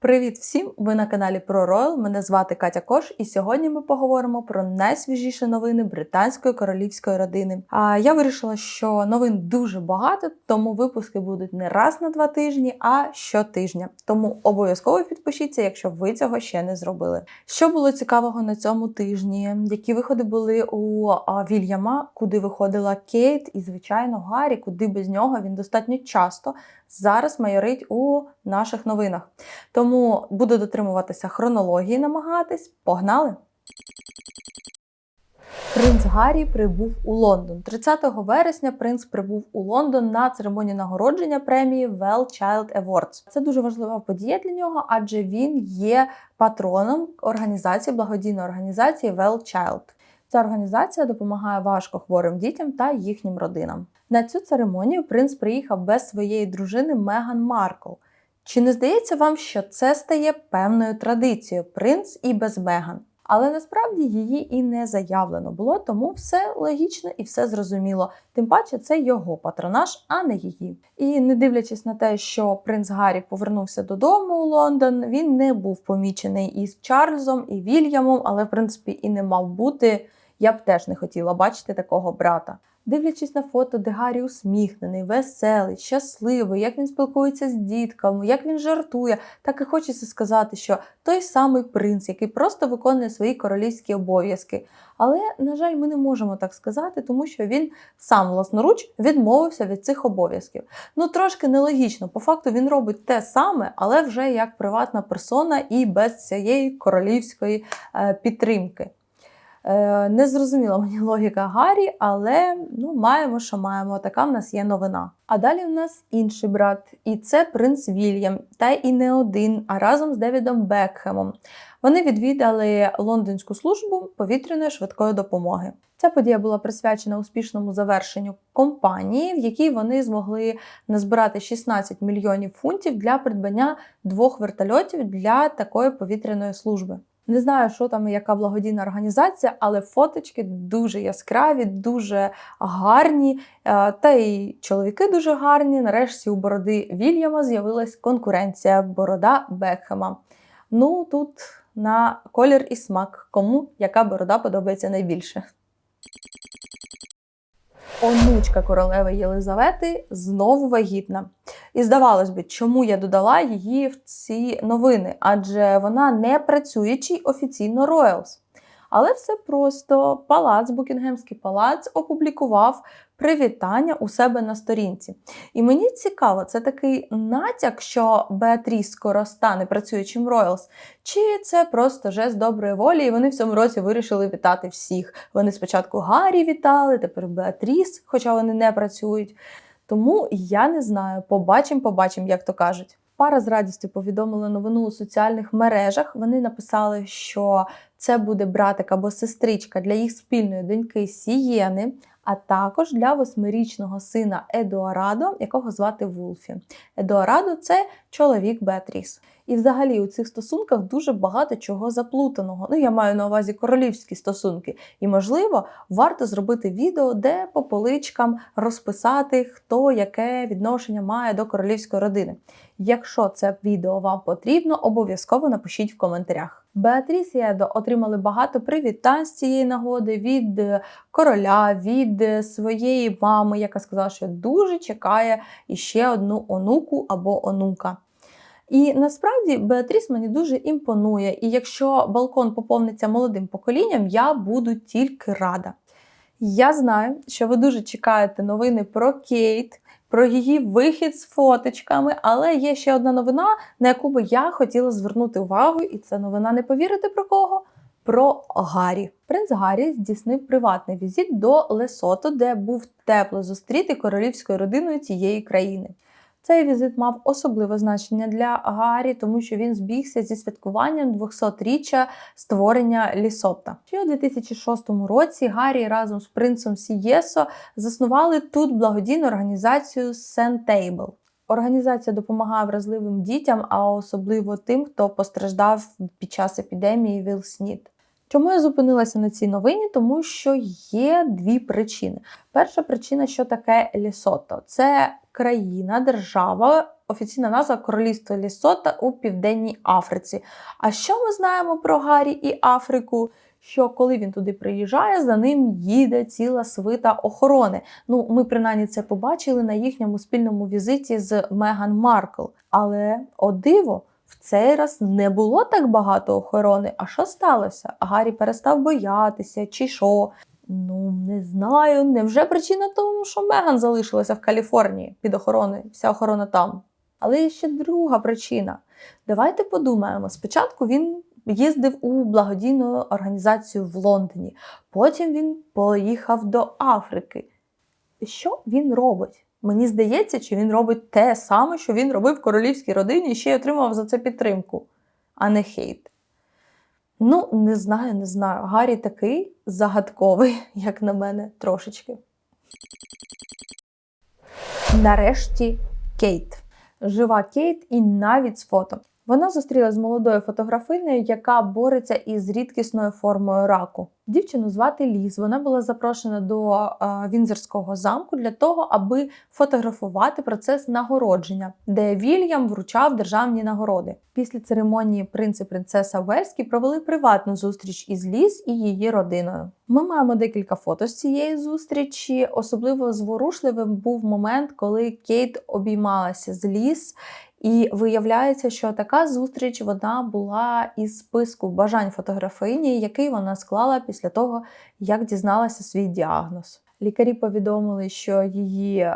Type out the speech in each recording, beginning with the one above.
Привіт всім! Ви на каналі Про Royal. Мене звати Катя Кош, і сьогодні ми поговоримо про найсвіжіші новини британської королівської родини. А я вирішила, що новин дуже багато, тому випуски будуть не раз на два тижні, а щотижня. Тому обов'язково підпишіться, якщо ви цього ще не зробили. Що було цікавого на цьому тижні? Які виходи були у Вільяма, куди виходила Кейт, і звичайно Гаррі, куди без нього він достатньо часто зараз майорить у наших новинах. Тому буду дотримуватися хронології, намагатись. Погнали! Принц Гаррі прибув у Лондон. 30 вересня принц прибув у Лондон на церемонію нагородження премії Well Child Awards. Це дуже важлива подія для нього, адже він є патроном організації благодійної організації Well Child. Ця організація допомагає важко хворим дітям та їхнім родинам. На цю церемонію принц приїхав без своєї дружини Меган Маркл. Чи не здається вам, що це стає певною традицією принц і без Меган? Але насправді її і не заявлено було, тому все логічно і все зрозуміло. Тим паче, це його патронаж, а не її. І не дивлячись на те, що принц Гаррі повернувся додому у Лондон, він не був помічений із Чарльзом і Вільямом, але в принципі і не мав бути. Я б теж не хотіла бачити такого брата. Дивлячись на фото, де Гаррі усміхнений, веселий, щасливий, як він спілкується з дітками, як він жартує, так і хочеться сказати, що той самий принц, який просто виконує свої королівські обов'язки. Але, на жаль, ми не можемо так сказати, тому що він сам власноруч відмовився від цих обов'язків. Ну трошки нелогічно. По факту він робить те саме, але вже як приватна персона і без цієї королівської е, підтримки. Е, Не зрозуміла мені логіка Гаррі, але ну, маємо, що маємо. Така в нас є новина. А далі в нас інший брат, і це принц Вільям, та і не один, а разом з Девідом Бекхемом. Вони відвідали лондонську службу повітряної швидкої допомоги. Ця подія була присвячена успішному завершенню компанії, в якій вони змогли назбирати 16 мільйонів фунтів для придбання двох вертольотів для такої повітряної служби. Не знаю, що там яка благодійна організація, але фоточки дуже яскраві, дуже гарні. е, Та й чоловіки дуже гарні. Нарешті у бороди Вільяма з'явилась конкуренція борода Бекхема. Ну тут на колір і смак, кому яка борода подобається найбільше. Онучка королеви Єлизавети знову вагітна. І здавалось би, чому я додала її в ці новини? Адже вона не працюючий офіційно Роялс. Але все просто палац, Букінгемський палац опублікував привітання у себе на сторінці. І мені цікаво, це такий натяк, що Беатріс скоро стане працюючим Роялс, чи це просто жест доброї волі, і вони в цьому році вирішили вітати всіх. Вони спочатку Гаррі вітали, тепер Беатріс, хоча вони не працюють. Тому я не знаю, побачимо, побачимо, як то кажуть. Пара з радістю повідомила новину у соціальних мережах. Вони написали, що це буде братик або сестричка для їх спільної доньки Сієни, а також для восьмирічного сина Едуарадо, якого звати Вулфі. Едуарадо це чоловік Беатріс. І взагалі у цих стосунках дуже багато чого заплутаного. Ну, я маю на увазі королівські стосунки. І, можливо, варто зробити відео, де по поличкам розписати, хто яке відношення має до королівської родини. Якщо це відео вам потрібно, обов'язково напишіть в коментарях. Беатріс і Едо отримали багато привітань з цієї нагоди від е, короля, від е, своєї мами, яка сказала, що дуже чекає іще одну онуку або онука. І насправді Беатріс мені дуже імпонує. І якщо балкон поповниться молодим поколінням, я буду тільки рада. Я знаю, що ви дуже чекаєте новини про Кейт, про її вихід з фоточками, але є ще одна новина, на яку би я хотіла звернути увагу, і це новина не повірите про кого? Про Гаррі. Принц Гаррі здійснив приватний візит до Лесото, де був тепло зустріти королівською родиною цієї країни. Цей візит мав особливе значення для Гаррі, тому що він збігся зі святкуванням 200-річчя створення Лісопта. Ще у 2006 році Гаррі разом з принцем Сієсо заснували тут благодійну організацію Сентейбл. Організація допомагає вразливим дітям, а особливо тим, хто постраждав під час епідемії ВІЛ-СНІД. Чому я зупинилася на цій новині? Тому що є дві причини. Перша причина, що таке Лісото. Це країна, держава, офіційна назва Королівство Лісота у Південній Африці. А що ми знаємо про Гаррі і Африку? Що коли він туди приїжджає, за ним їде ціла свита охорони. Ну, ми принаймні це побачили на їхньому спільному візиті з Меган Маркл. Але о диво, в цей раз не було так багато охорони. А що сталося? Гаррі перестав боятися, чи що? Ну, не знаю. Невже причина тому, що Меган залишилася в Каліфорнії під охороною, вся охорона там. Але є ще друга причина. Давайте подумаємо. Спочатку він їздив у благодійну організацію в Лондоні, потім він поїхав до Африки. Що він робить? Мені здається, чи він робить те саме, що він робив в королівській родині і ще й отримав за це підтримку, а не хейт. Ну, не знаю, не знаю. Гаррі такий загадковий, як на мене, трошечки. Нарешті Кейт. Жива Кейт і навіть з фото. Вона зустрілася з молодою фотографинею, яка бореться із рідкісною формою раку. Дівчину звати Ліз. Вона була запрошена до е, Вінзорського замку для того, аби фотографувати процес нагородження, де Вільям вручав державні нагороди. Після церемонії принц і принцеса Вельські провели приватну зустріч із Ліз і її родиною. Ми маємо декілька фото з цієї зустрічі. Особливо зворушливим був момент, коли Кейт обіймалася з Ліз. І виявляється, що така зустріч вона була із списку бажань фотографині, який вона склала після того, як дізналася свій діагноз. Лікарі повідомили, що її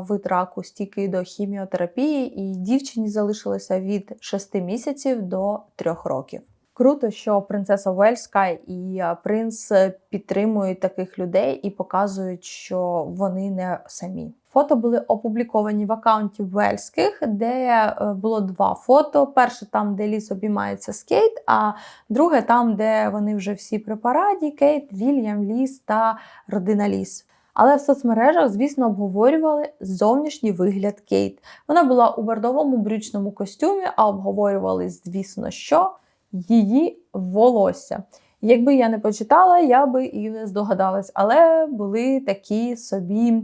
вид раку стійкий до хіміотерапії, і дівчині залишилося від 6 місяців до 3 років. Круто, що принцеса Вельська і принц підтримують таких людей і показують, що вони не самі. Фото були опубліковані в аккаунті Вельських, де було два фото. Перше там, де ліс обіймається з Кейт, а друге там, де вони вже всі при параді: Кейт, Вільям, Ліс та родина Ліс. Але в соцмережах, звісно, обговорювали зовнішній вигляд Кейт. Вона була у бордовому брючному костюмі, а обговорювали, звісно, що її волосся. Якби я не почитала, я би і не здогадалась, але були такі собі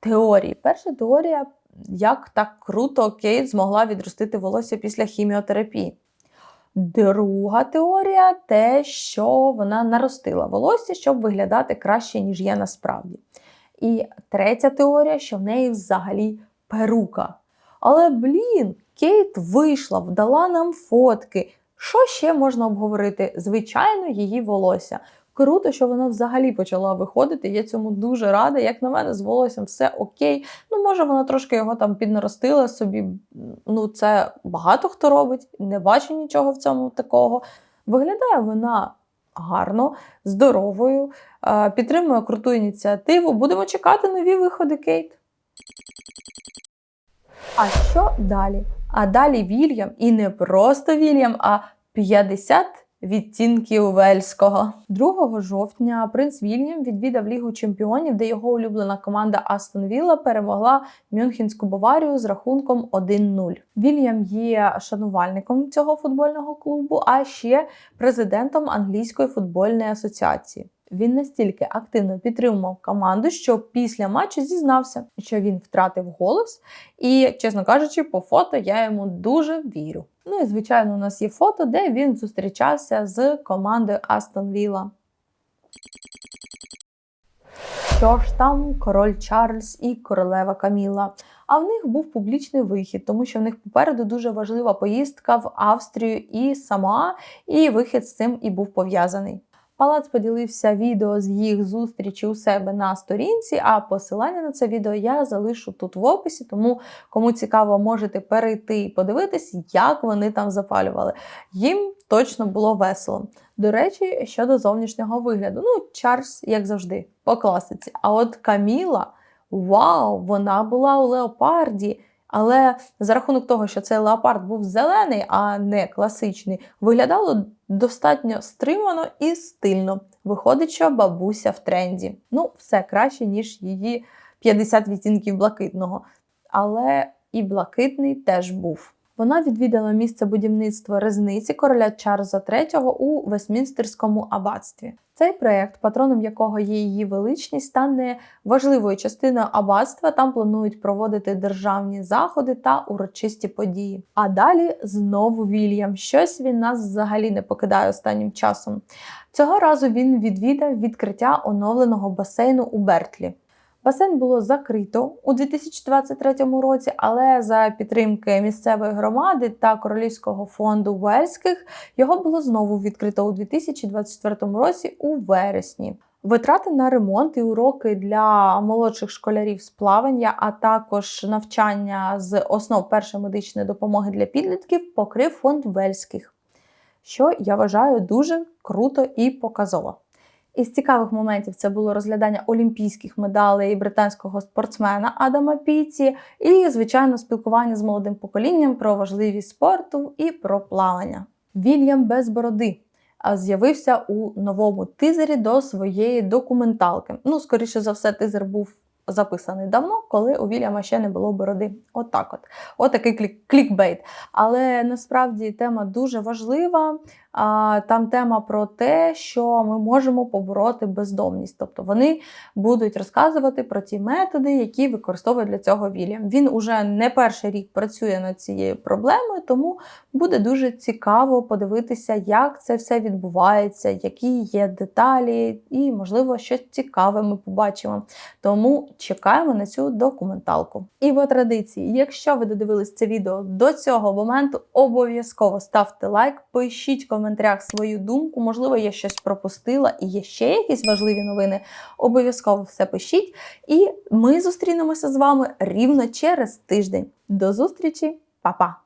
теорії. Перша теорія, як так круто Кейт змогла відростити волосся після хіміотерапії. Друга теорія те, що вона наростила волосся, щоб виглядати краще, ніж є насправді. І третя теорія, що в неї взагалі перука. Але, блін, Кейт вийшла, вдала нам фотки. Що ще можна обговорити? Звичайно, її волосся. Круто, що воно взагалі почала виходити. Я цьому дуже рада. Як на мене, з волоссям все окей. Ну, може, вона трошки його там піднаростила собі. Ну, це багато хто робить, не бачу нічого в цьому такого. Виглядає вона гарно, здоровою, підтримує круту ініціативу. Будемо чекати нові виходи Кейт. А що далі? А далі Вільям, і не просто Вільям, а 50 відтінків Вельського. 2 жовтня принц Вільям відвідав Лігу чемпіонів, де його улюблена команда Астон Вілла перемогла Мюнхенську Баварію з рахунком 1-0. Вільям є шанувальником цього футбольного клубу, а ще президентом англійської футбольної асоціації. Він настільки активно підтримував команду, що після матчу зізнався, що він втратив голос, і, чесно кажучи, по фото я йому дуже вірю. Ну і звичайно, у нас є фото, де він зустрічався з командою Астон Вілла. Що ж там, король Чарльз і королева Каміла. А в них був публічний вихід, тому що в них попереду дуже важлива поїздка в Австрію і сама, і вихід з цим і був пов'язаний. Палац поділився відео з їх зустрічі у себе на сторінці, а посилання на це відео я залишу тут в описі, тому кому цікаво, можете перейти і подивитись, як вони там запалювали. Їм точно було весело. До речі, щодо зовнішнього вигляду. Ну, Чарльз, як завжди, по класиці. А от Каміла, вау, вона була у леопарді. Але за рахунок того, що цей леопард був зелений, а не класичний, виглядало достатньо стримано і стильно. Виходить, що бабуся в тренді. Ну, все краще, ніж її 50 відтінків блакитного. Але і блакитний теж був. Вона відвідала місце будівництва резниці короля Чарльза III у Вестмінстерському аббатстві. Цей проект, патроном якого є її величність, стане важливою частиною аббатства. Там планують проводити державні заходи та урочисті події. А далі знову Вільям. Щось він нас взагалі не покидає останнім часом. Цього разу він відвідав відкриття оновленого басейну у Бертлі. Басейн було закрито у 2023 році, але за підтримки місцевої громади та Королівського фонду Вельських його було знову відкрито у 2024 році у вересні. Витрати на ремонт і уроки для молодших школярів з плавання, а також навчання з основ першої медичної допомоги для підлітків покрив фонд Вельських, що я вважаю дуже круто і показово. Із цікавих моментів це було розглядання олімпійських медалей британського спортсмена Адама Піці, і, звичайно, спілкування з молодим поколінням про важливість спорту і про плавання. Вільям без бороди з'явився у новому тизері до своєї документалки. Ну, скоріше за все, тизер був записаний давно, коли у Вільяма ще не було бороди. Отак от. От такий клік клікбейт. Але насправді тема дуже важлива. Там тема про те, що ми можемо побороти бездомність. Тобто вони будуть розказувати про ті методи, які використовує для цього Вільям. Він уже не перший рік працює над цією проблемою, тому буде дуже цікаво подивитися, як це все відбувається, які є деталі, і, можливо, щось цікаве ми побачимо. Тому чекаємо на цю документалку. І по традиції, якщо ви додивились це відео до цього моменту, обов'язково ставте лайк, пишіть в коментарях свою думку. Можливо, я щось пропустила і є ще якісь важливі новини. Обов'язково все пишіть. І ми зустрінемося з вами рівно через тиждень. До зустрічі, Па-па!